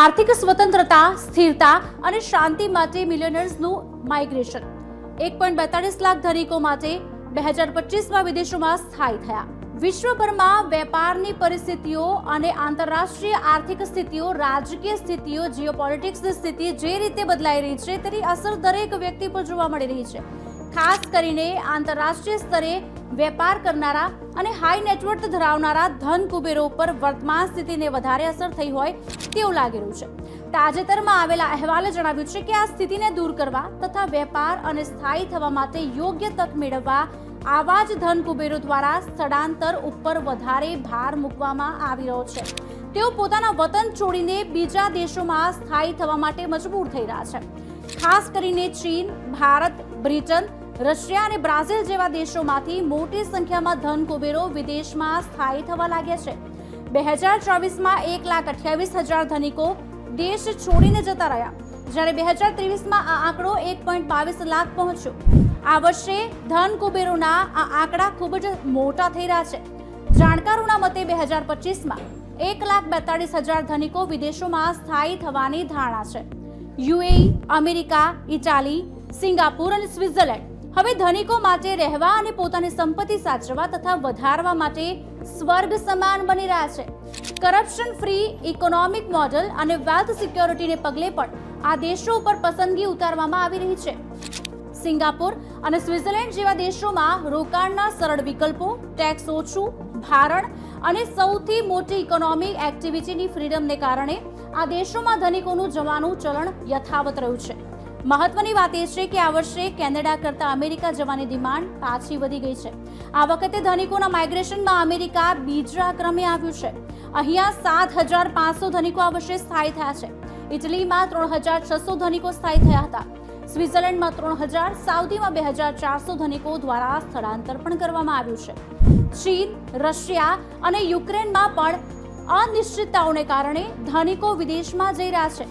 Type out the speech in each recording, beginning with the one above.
આર્થિક સ્વતંત્રતા, સ્થિરતા અને શાંતિ માટે મિલિયનર્સનું માઇગ્રેશન એક પોઈન્ટ બેતાળીસ લાખ ધનિકો માટે બે હજાર પચીસમાં વિદેશોમાં સ્થાયી થયા. વિશ્વભરમાં વેપારની પરિસ્થિતિઓ અને આંતરરાષ્ટ્રીય આર્થિક સ્થિતિઓ, રાજકીય સ્થિતિઓ જીઓપોલિટિક્સની સ્થિતિ જે રીતે બદલાઈ રહી છે તેની અસર દરેક વ્યક્તિ પર જોવા મળી રહી છે. ખાસ કરીને આંતરરાષ્ટ્રીય સ્તરે વેપાર કરનારા અને હાઈ નેટવર્થ ધરાવનારા ધન કુબેરો ઉપર વર્તમાન સ્થિતિને વધારે અસર થઈ હોય તેવું લાગી રહ્યું છે. તાજેતરમાં આવેલા અહેવાલે જણાવ્યું છે કે આ સ્થિતિને દૂર કરવા તથા વેપાર અને સ્થાયી થવા માટે યોગ્ય તક મેળવવા આવા જ ધન કુબેરો દ્વારા સ્થળાંતર ઉપર વધારે ભાર મૂકવામાં આવી રહ્યો છે. તેઓ પોતાના વતન છોડીને બીજા દેશોમાં સ્થાયી થવા માટે મજબૂર થઈ રહ્યા છે. ખાસ કરીને ચીન, ભારત, બ્રિટન રશિયા અને બ્રાઝિલ જેવા દેશોમાંથી મોટી સંખ્યામાં ધન કુબેરો વિદેશમાં સ્થાયી થવા લાગ્યા છે. બે હજાર ચોવીસમાં એક લાખ અઠ્યાવીસ હજાર ધનિકો દેશ છોડીને જતા રહ્યા. જ્યારે બે હજાર ત્રેવીસમાં આ આંકડો એક પોઈન્ટ બાવીસ લાખ પહોંચ્યો. આ વર્ષે ધન કુબેરોના આ આંકડા ખૂબ જ મોટા થઈ રહ્યા છે. જાણકારોના મતે બે હજાર પચીસમાં એક લાખ બેતાળીસ હજાર ધનિકો વિદેશોમાં સ્થાયી થવાની ધારણા છે. યુએઈ, અમેરિકા, ઇટાલી, સિંગાપુર અને સ્વિટ્ઝરલેન્ડ હવે ધનિકો માટે રહેવા અને પોતાની સંપત્તિ સાચવવા તથા વધારવા માટે સ્વર્ગ સમાન બની રહ્યા છે. કરપ્શન ફ્રી ઇકોનોમિક મોડલ અને વેલ્થ સિક્યોરિટીને પગલે પણ આ દેશો ઉપર પસંદગી ઉતારવામાં આવી રહી છે. સિંગાપુર અને સ્વિટ્ઝરલેન્ડ જેવા દેશોમાં રોકાણના સરળ વિકલ્પો ટેક્સ ઓછું, ભારણ અને સૌથી મોટી ઇકોનોમિક એક્ટિવિટીની ફ્રીડમને કારણે આ દેશોમાં ધનિકોનું જવાનું ચલણ યથાવત રહ્યું છે. મહત્વની વાત એ છે કે આ વર્ષે કેનેડા કરતા અમેરિકા જવાની ડિમાન્ડ પાછી વધી ગઈ છે. આ વખતે ધનિકોના માઇગ્રેશનમાં અમેરિકા બીજા ક્રમે આવ્યું છે. અહીંયા સાત હજાર પાંચસો ધનિકો આ વર્ષે સ્થાયી થયા છે. ઇટલીમાં ત્રણ હજાર છસો ધનિકો સ્થાયી થયા હતા. સ્વિટ્ઝરલેન્ડમાં ત્રણ હજાર સાઉદીમાં બે હજાર ચારસો ધનિકો દ્વારા સ્થળાંતર પણ કરવામાં આવ્યું છે. ચીન, રશિયા અને યુક્રેનમાં પણ અનિશ્ચિતતાઓને કારણે ધનિકો વિદેશમાં જઈ રહ્યા છે.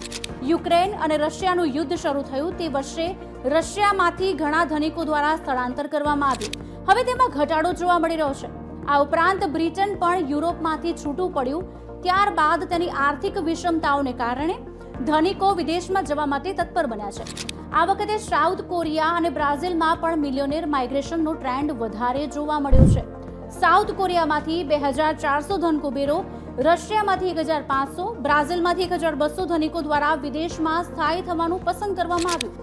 યુક્રેન અને રશિયાનું યુદ્ધ શરૂ થયું તે વર્ષે રશિયામાંથી ઘણા ધનિકો દ્વારા સ્થળાંતર કરવામાં આવ્યું. હવે તેમાં ઘટાડો જોવા મળી રહ્યો છે. આ ઉપરાંત બ્રિટન પણ યુરોપમાંથી છૂટું પડ્યું. ત્યારબાદ તેની આર્થિક વિષમતાઓને કારણે ધનિકો વિદેશમાં જવા માટે તત્પર બન્યા છે. આ વખતે સાઉથ કોરિયા અને બ્રાઝિલમાં પણ મિલિયોનેર માઇગ્રેશનનો ટ્રેન્ડ વધારે જોવા મળ્યો છે. સાઉથ કોરિયામાંથી બે હજાર ચારસો ધન કુબેરો રશિયામાંથી એક હજાર પાંચસો, બ્રાઝિલમાંથી એક હજાર બસો ધનિકો દ્વારા વિદેશમાં સ્થાયી થવાનું પસંદ કરવામાં આવ્યું.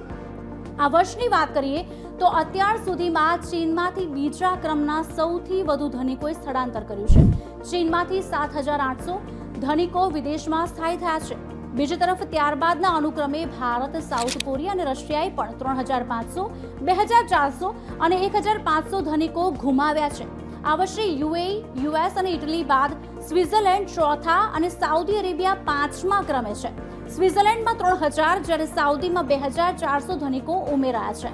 આ વર્ષની વાત કરીએ તો અત્યાર સુધીમાં ચીનમાંથી બીજા ક્રમના સૌથી વધુ ધનિકોએ સ્થળાંતર કર્યું છે. ચીનમાંથી સાત હજાર આઠસો ધનિકો વિદેશમાં સ્થાયી થયા છે. બીજી તરફ ત્યારબાદના અનુક્રમે ભારત, સાઉથ કોરિયા અને રશિયાએ પણ ત્રણ હજાર પાંચસો, બે હજાર ચારસો અને એક હજાર પાંચસો ધનિકો ગુમાવ્યા છે. આ વર્ષે યુએઈ, યુએસ અને ઇટલી બાદ સ્વિટ્ઝરલેન્ડ ચોથા અને સાઉદી અરેબિયા પાંચમા ક્રમે છે. સ્વિટ્ઝરલેન્ડમાં ત્રણ હજાર, જ્યારે સાઉદીમાં બે હજાર ચારસો ધનિકો ઉમેરાયા છે.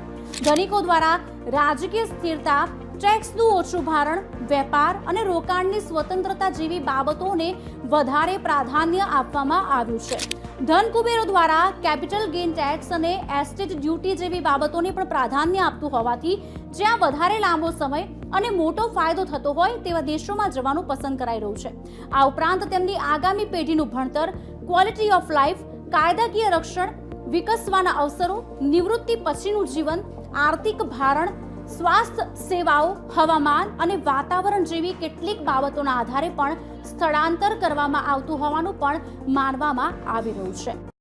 ધનિકો દ્વારા રાજકીય સ્થિરતા ટેક્સનું ઓછું ભારણ, વેપાર અને રોકાણની સ્વતંત્રતા જેવી બાબતોને વધારે પ્રાધાન્ય આપવામાં આવ્યું છે. ધન કુબેરો દ્વારા કેપિટલ ગેઇન ટેક્સ અને એસ્ટેટ ડ્યુટી જેવી બાબતોને પણ પ્રાધાન્ય આપતું હોવાથી જ્યાં વધારે લાંબો સમય અને મોટો ફાયદો થતો હોય તેવા દેશોમાં જવાનું પસંદ કરાઈ રહ્યું છે. આ ઉપરાંત તેમની આગામી પેઢીનું ભણતર, ક્વોલિટી ઓફ લાઈફ, કાયદાકીય રક્ષણ, વિકસવાના અવસરો, નિવૃત્તિ પછીનું જીવન, આર્થિક ભારણ સ્વાસ્થ્ય સેવાઓ, હવામાન અને વાતાવરણ જેવી કેટલીક બાબતોના આધારે પણ સ્થળાંતર કરવામાં આવતું હોવાનું પણ માનવામાં આવી રહ્યું છે.